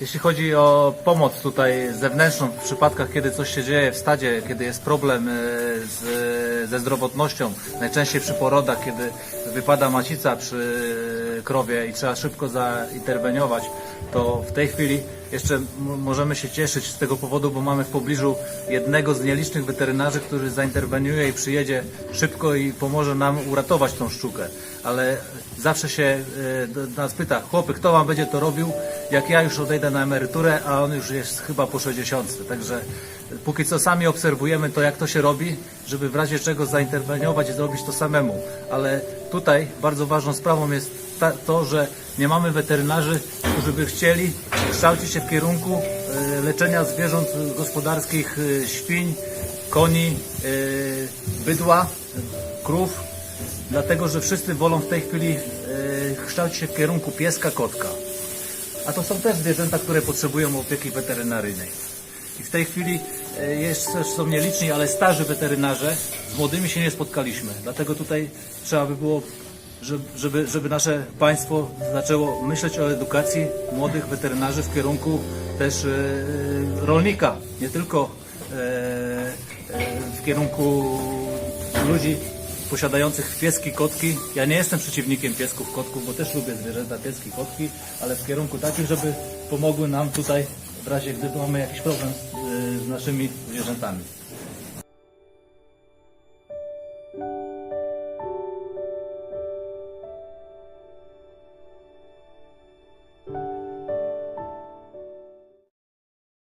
Jeśli chodzi o pomoc tutaj zewnętrzną w przypadkach, kiedy coś się dzieje w stadzie, kiedy jest problem e, z, ze zdrowotnością, najczęściej przy porodach, kiedy wypada macica przy krowie i trzeba szybko zainterweniować, to w tej chwili jeszcze możemy się cieszyć z tego powodu, bo mamy w pobliżu jednego z nielicznych weterynarzy, który zainterweniuje i przyjedzie szybko i pomoże nam uratować tą szczukę. Ale zawsze się e, nas pyta, chłopy, kto wam będzie to robił, jak ja już odejdę na emeryturę, a on już jest chyba po 60. Także póki co sami obserwujemy to, jak to się robi, żeby w razie czego zainterweniować i zrobić to samemu. Ale tutaj bardzo ważną sprawą jest to, że nie mamy weterynarzy, którzy by chcieli kształcić się w kierunku e, leczenia zwierząt gospodarskich, e, świń, koni, e, bydła, krów, dlatego że wszyscy wolą w tej chwili kształcić się w kierunku pieska, kotka. A to są też zwierzęta, które potrzebują opieki weterynaryjnej. I w tej chwili jeszcze są nieliczni, ale starzy weterynarze, z młodymi się nie spotkaliśmy. Dlatego tutaj trzeba by było, żeby, żeby nasze państwo zaczęło myśleć o edukacji młodych weterynarzy w kierunku też e, rolnika, nie tylko e, e, w kierunku ludzi posiadających pieski, kotki. Ja nie jestem przeciwnikiem piesków, kotków, bo też lubię zwierzęta, pieski, kotki, ale w kierunku takim, żeby pomogły nam tutaj w razie, gdyby mamy jakiś problem z naszymi zwierzętami.